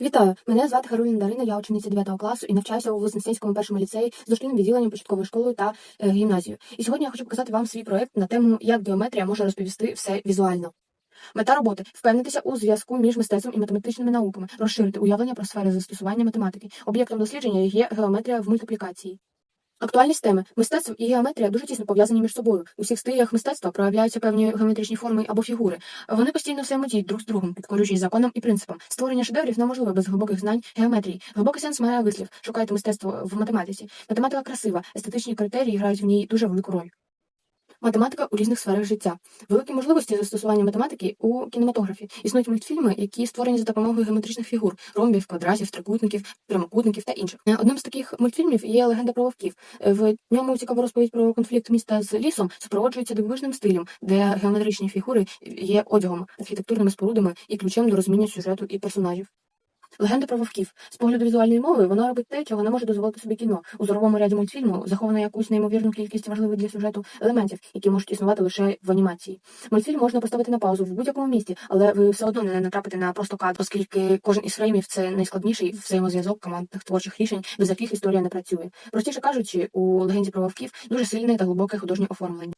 Вітаю! Мене звати Гаруліна Дарина, я учениця 9 класу і навчаюся у Вознесенському першому ліцеї з дошкільним відділенням початкової школи та е, гімназією. І сьогодні я хочу показати вам свій проект на тему, як геометрія може розповісти все візуально. Мета роботи впевнитися у зв'язку між мистецтвом і математичними науками, розширити уявлення про сфери застосування математики. Об'єктом дослідження є геометрія в мультиплікації. Актуальність теми мистецтво і геометрія дуже тісно пов'язані між собою. У всіх стилях мистецтва проявляються певні геометричні форми або фігури. Вони постійно взаємодіють друг з другом, підкорюючись законам і принципам. Створення шедеврів неможливе без глибоких знань геометрії. Глибокий сенс має вислів. Шукайте мистецтво в математиці. Математика красива, естетичні критерії грають в ній дуже велику роль. Математика у різних сферах життя. Великі можливості застосування математики у кінематографі. Існують мультфільми, які створені за допомогою геометричних фігур, ромбів, квадратів, трикутників, прямокутників та інших. Е, Одним з таких мультфільмів є легенда про вовків. Е, В ньому цікава розповідь про конфлікт міста з лісом супроводжується дивовижним стилем, де геометричні фігури є одягом, архітектурними спорудами і ключем до розуміння сюжету і персонажів. Легенда про вовків. З погляду візуальної мови вона робить те, чого не може дозволити собі кіно. У зоровому ряді мультфільму заховано якусь неймовірну кількість важливих для сюжету елементів, які можуть існувати лише в анімації. Мультфільм можна поставити на паузу в будь-якому місці, але ви все одно не натрапите на просто кадр, оскільки кожен із фреймів це найскладніший взаємозв'язок командних творчих рішень, без яких історія не працює. Простіше кажучи, у легенді про вовків дуже сильне та глибоке художнє оформлення.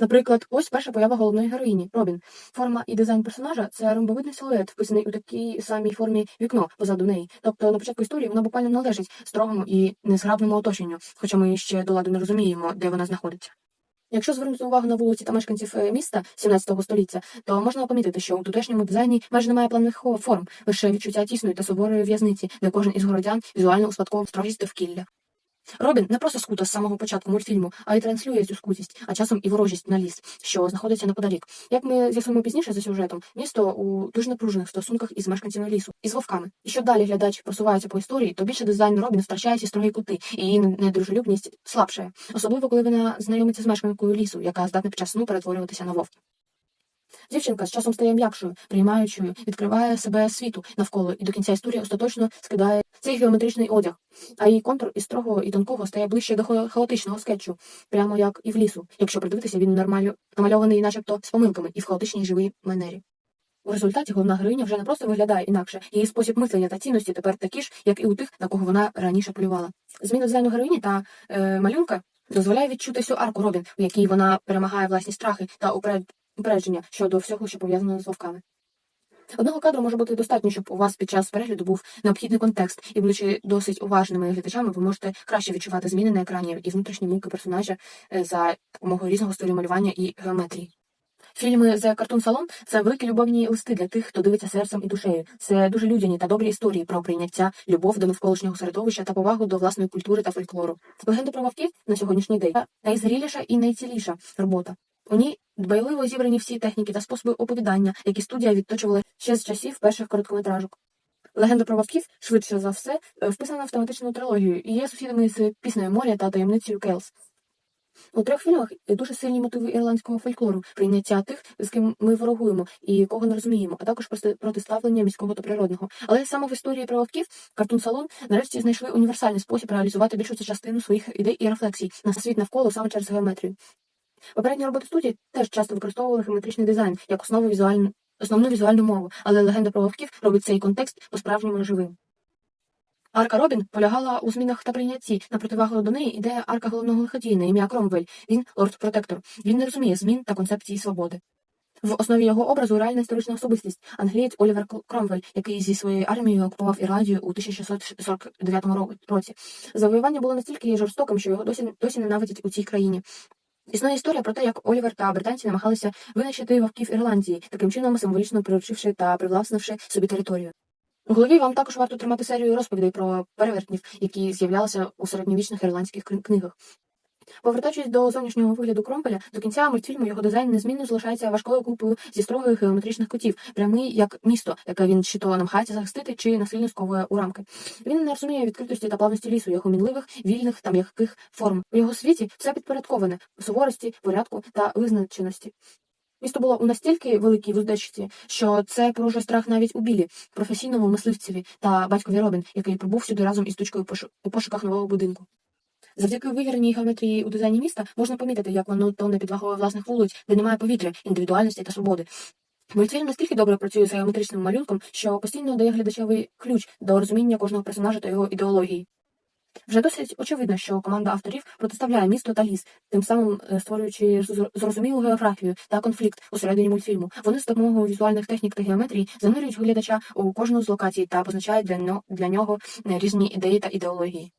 Наприклад, ось перша поява головної героїні Робін. Форма і дизайн персонажа це ромбовидний силует, вписаний у такій самій формі вікно позаду неї. Тобто на початку історії вона буквально належить строгому і незграбному оточенню, хоча ми ще до ладу не розуміємо, де вона знаходиться. Якщо звернути увагу на вулиці та мешканців е, міста 17 століття, то можна помітити, що у тутешньому дизайні майже немає плавних форм, лише відчуття тісної та суворої в'язниці, де кожен із городян візуально успадковував строгість довкілля. Робін не просто скута з самого початку мультфільму, а й транслює цю скутість, а часом і ворожість на ліс, що знаходиться неподалік. Як ми з'ясуємо пізніше за сюжетом, місто у дуже напружених стосунках із мешканцями лісу, із вовками. І що далі глядач просувається по історії, то більше дизайн Робін втрачає ці строгі кути, і її недружелюбність слабшає. Особливо, коли вона знайомиться з мешканкою лісу, яка здатна під час сну перетворюватися на вовк. Дівчинка з часом стає м'якшою, приймаючою, відкриває себе світу навколо і до кінця історії остаточно скидає цей геометричний одяг, а її контур із строгого і тонкого стає ближче до хаотичного скетчу, прямо як і в лісу. Якщо придивитися, він нормально намальований, начебто з помилками і в хаотичній живій манері. У результаті головна героїня вже не просто виглядає інакше, її спосіб мислення та цінності тепер такі ж, як і у тих, на кого вона раніше полювала. Зміна дизайну героїні та е, малюнка дозволяє відчути всю арку Робін, в якій вона перемагає власні страхи та уперед- упередження щодо всього, що пов'язано з вовками. Одного кадру може бути достатньо, щоб у вас під час перегляду був необхідний контекст, і, будучи досить уважними глядачами, ви можете краще відчувати зміни на екрані і внутрішні муки персонажа е, за допомогою різного стилю малювання і геометрії. Фільми The Cartoon Salon – це великі любовні листи для тих, хто дивиться серцем і душею. Це дуже людяні та добрі історії про прийняття, любов до навколишнього середовища та повагу до власної культури та фольклору. Легенда про вовків на сьогоднішній день найзріліша і найціліша робота. У ній дбайливо зібрані всі техніки та способи оповідання, які студія відточувала ще з часів перших короткометражок. Легенда про вовків, швидше за все, е, вписана в тематичну трилогію і є сусідами з піснею моря та таємницею Келс. У трьох фільмах дуже сильні мотиви ірландського фольклору, прийняття тих, з ким ми ворогуємо і кого не розуміємо, а також протиставлення міського та природного. Але саме в історії про вовків Картун Салон нарешті знайшли універсальний спосіб реалізувати більшу частину своїх ідей і рефлексій на світ навколо саме через геометрію. Попередні роботи студії теж часто використовували геометричний дизайн як основу візуальну, основну візуальну мову, але легенда про вовків робить цей контекст по-справжньому живим. Арка Робін полягала у змінах та прийнятті. На противагу до неї йде арка головного лиходія на ім'я Кромвель. Він лорд-протектор. Він не розуміє змін та концепції свободи. В основі його образу реальна історична особистість англієць Олівер Кромвель, який зі своєю армією окупував Ірландію у 1649 році. Завоювання було настільки жорстоким, що його досі досі ненавидять у цій країні. Існує історія про те, як Олівер та британці намагалися винищити вовків Ірландії, таким чином символічно приручивши та привласнивши собі територію. У голові вам також варто тримати серію розповідей про перевертнів, які з'являлися у середньовічних ірландських книгах. Повертаючись до зовнішнього вигляду Кромвеля, до кінця мультфільму його дизайн незмінно залишається важкою купою зі строгих геометричних кутів, прямий як місто, яке він чи то намагається захистити, чи насильно сковує у рамки. Він не розуміє відкритості та плавності лісу, його мінливих, вільних та м'яких форм. У його світі все підпорядковане суворості, порядку та визначеності. Місто було у настільки великій вуздечці, що це порожує страх навіть у білі, професійному мисливцеві та батькові Робін, який прибув сюди разом із дочкою у пошуках нового будинку. Завдяки вивіреній геометрії у дизайні міста можна помітити, як воно тоне під вагою власних вулиць, де немає повітря, індивідуальності та свободи. Мультфільм настільки добре працює з геометричним малюнком, що постійно дає глядачевий ключ до розуміння кожного персонажа та його ідеології. Вже досить очевидно, що команда авторів протиставляє місто та ліс, тим самим е, створюючи зрозумілу географію та конфлікт усередині мультфільму. Вони з допомогою візуальних технік та геометрії занурюють глядача у кожну з локацій та позначають для, нього е, різні ідеї та ідеології.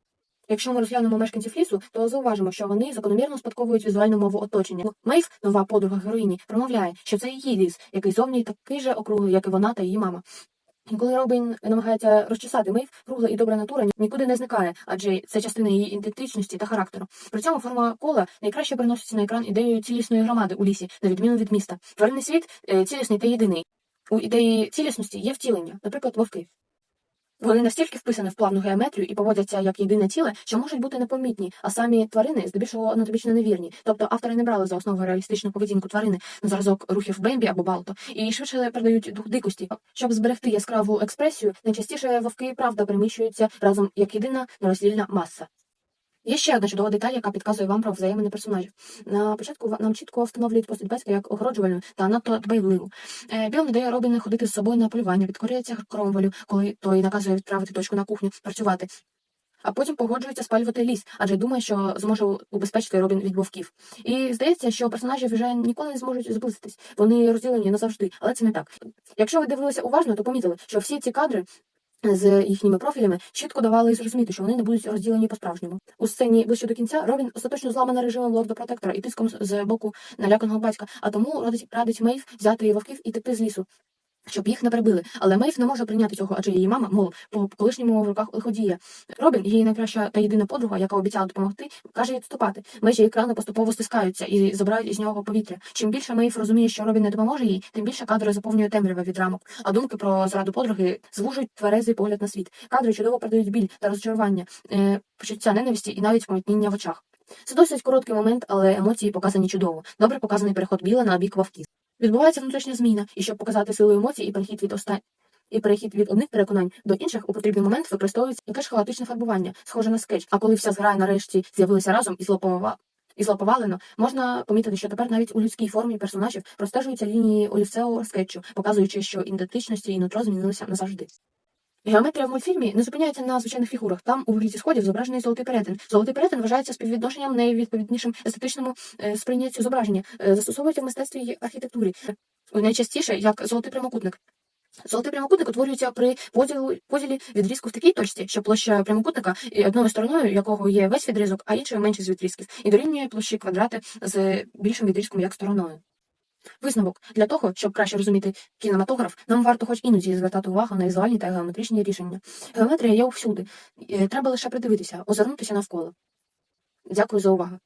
Якщо ми розглянемо мешканців лісу, то зауважимо, що вони закономірно спадковують візуальну мову оточення. Мейв, нова подруга героїні, промовляє, що це її ліс, який зовні такий же округлий, як і вона та її мама. Коли Робін намагається розчесати Мейв, кругла і добра натура нікуди не зникає, адже це частина її ідентичності та характеру. При цьому форма кола найкраще приноситься на екран ідеєю цілісної громади у лісі, на відміну від міста. Тваринний світ е, цілісний та єдиний. У ідеї цілісності є втілення, наприклад, вовки. Вони настільки вписані в плавну геометрію і поводяться як єдине ціле, що можуть бути непомітні, а самі тварини здебільшого анатомічно невірні. Тобто автори не брали за основу реалістичну поведінку тварини на зразок рухів Бембі або Балто, і швидше передають дух дикості. Щоб зберегти яскраву експресію, найчастіше вовки правда приміщуються разом як єдина нероздільна маса. Є ще одна чудова деталь, яка підказує вам про взаємини персонажів. На початку нам чітко встановлюють постать Беска як огороджувальну та надто дбайливу. Е, Біл не дає Робіна ходити з собою на полювання, підкорюється Кромвелю, коли той наказує відправити дочку на кухню працювати. А потім погоджується спалювати ліс, адже думає, що зможе убезпечити Робін від вовків. І здається, що персонажі вже ніколи не зможуть зблизитись. Вони розділені назавжди, але це не так. Якщо ви дивилися уважно, то помітили, що всі ці кадри з їхніми профілями чітко давали зрозуміти, що вони не будуть розділені по-справжньому. У сцені ближче до кінця Робін остаточно зламана режимом лорда протектора і тиском з- боку наляканого батька, а тому радить, радить Мейв взяти вовків і текти з лісу. Щоб їх не прибили, але Мейв не може прийняти цього, адже її мама, мол, по колишньому в руках лиходія. Робін, її найкраща та єдина подруга, яка обіцяла допомогти, каже відступати. Межі екрану поступово стискаються і забирають із нього повітря. Чим більше Мейв розуміє, що Робін не допоможе їй, тим більше кадри заповнює темрява від рамок, а думки про зраду подруги звужують тверезий погляд на світ. Кадри чудово передають біль та розчарування, е, почуття ненависті і навіть помітніння в очах. Це досить короткий момент, але емоції показані чудово. Добре показаний переход біла на бік вовків. Відбувається внутрішня зміна, і щоб показати силу емоцій і перехід від оста... і перехід від одних переконань до інших у потрібний момент використовується якесь хаотичне фарбування, схоже на скетч. А коли вся зграя нарешті з'явилася разом і злоповала І злоповалено, можна помітити, що тепер навіть у людській формі персонажів простежуються лінії олівцевого скетчу, показуючи, що ідентичності і нутро змінилися назавжди. Геометрія в мультфільмі не зупиняється на звичайних фігурах. Там у вигляді сходів зображений золотий перетин. Золотий перетин вважається співвідношенням найвідповіднішим естетичному е, сприйняттю зображення. Е, застосовується в мистецтві й архітектурі. Е, Найчастіше як золотий прямокутник. Золотий прямокутник утворюється при поділу, поділі відрізку в такій точці, що площа прямокутника, і одною стороною якого є весь відрізок, а іншою менше з відрізків, і дорівнює площі квадрати з більшим відрізком як стороною. Висновок для того, щоб краще розуміти кінематограф, нам варто хоч іноді звертати увагу на візуальні та геометричні рішення. Геометрія є всюди. Треба лише придивитися, озирнутися навколо. Дякую за увагу.